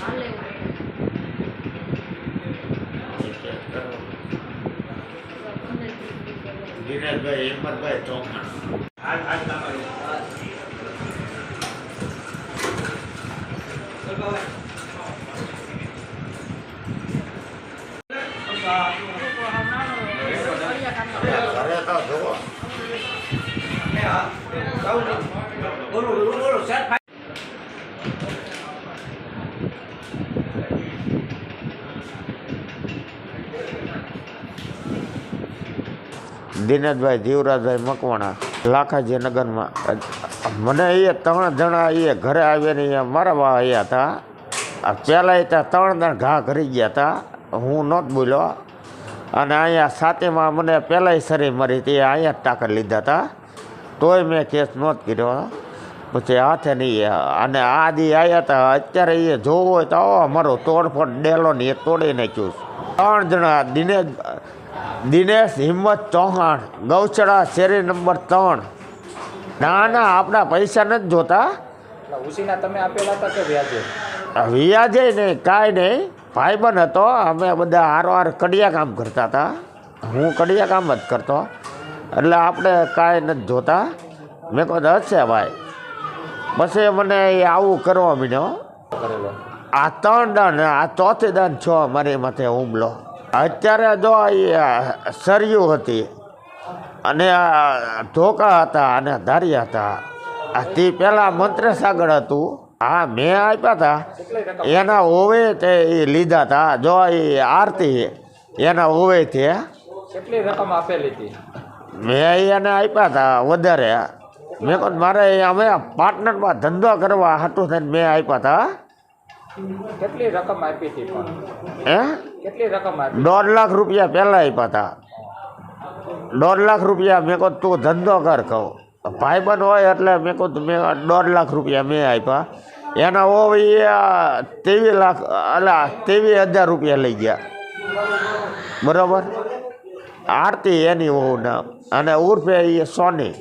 nó lên गिरज भाई हिम्मत भाई चौंका आज आज ना भाई अरे तो दो मैं हां बोलो बोलो सेट દિનેશભાઈ જીવરાજભાઈ મકવાણા લાખાજી નગરમાં મને એ ત્રણ જણા એ ઘરે આવીને એ બા આવ્યા હતા. પહેલાં ત્યાં ત્રણ જણ ઘા કરી ગયા હતા. હું નહોત બોલ્યો. અને અહીંયા સાતેમાં મને પહેલાંય શરીર મરી હતી અહીંયા જ ટાંકર લીધા હતા. તોય મેં કેસ નહોત કર્યો. પછી હાથે નહીં, અને આ દી આવ્યા હતા. અત્યારે એ જોવો હોય તો આવો, અમારો તોડફોડ ડેલો ને એ તોડી નાખ્યું ત્રણ જણા, દિનેશ દિનેશ હિંમત ચૌહાણ ગૌચડા શેરી નંબર ત્રણ. ના ના આપણા પૈસા નથી જોતા. ઉસીના તમે આપેલા હતા કે વ્યાજે? વ્યાજે નહીં કાંઈ નહીં. ભાઈબંધ હતો અમે બધા હારો હાર કડિયા કામ કરતા હતા. હું કડિયા કામ જ કરતો. એટલે આપણે કાંઈ નથી જોતા. મેં કહો હશે ભાઈ. પછી મને એ આવું કરવા માંડ્યો. આ ત્રણ દંડ આ ચોથી દંડ છો મારી માથે હુમલો. અત્યારે જો સરયું હતી અને ધોકા હતા અને ધારિયા હતા તે પહેલાં મંત્રસાગર હતું હા મેં આપ્યા હતા એના હોવે તે એ લીધા હતા જો એ આરતી એના હોવે તે. કેટલી રકમ આપેલી હતી? મેં એને આપ્યા હતા વધારે. મેં કહું મારે અમે પાર્ટનરમાં ધંધો કરવા હતું થઈને મેં આપ્યા હતા કેટલી રકમ આપી હતી પણ? હે? કેટલી રકમ આપી દોઢ લાખ રૂપિયા પહેલાં આપ્યા હતા. દોઢ લાખ રૂપિયા મેં કહું તું ધંધો કર કહું. ભાઈબંધ હોય એટલે મેં કહું મેં દોઢ લાખ રૂપિયા મેં આપ્યા. એના ઓ એ ત્રેવીસ લાખ અલા ત્રેવીસ હજાર રૂપિયા લઈ ગયા. બરાબર? આરતી એની વહુ નામ. અને ઉર્ફે એ સોની.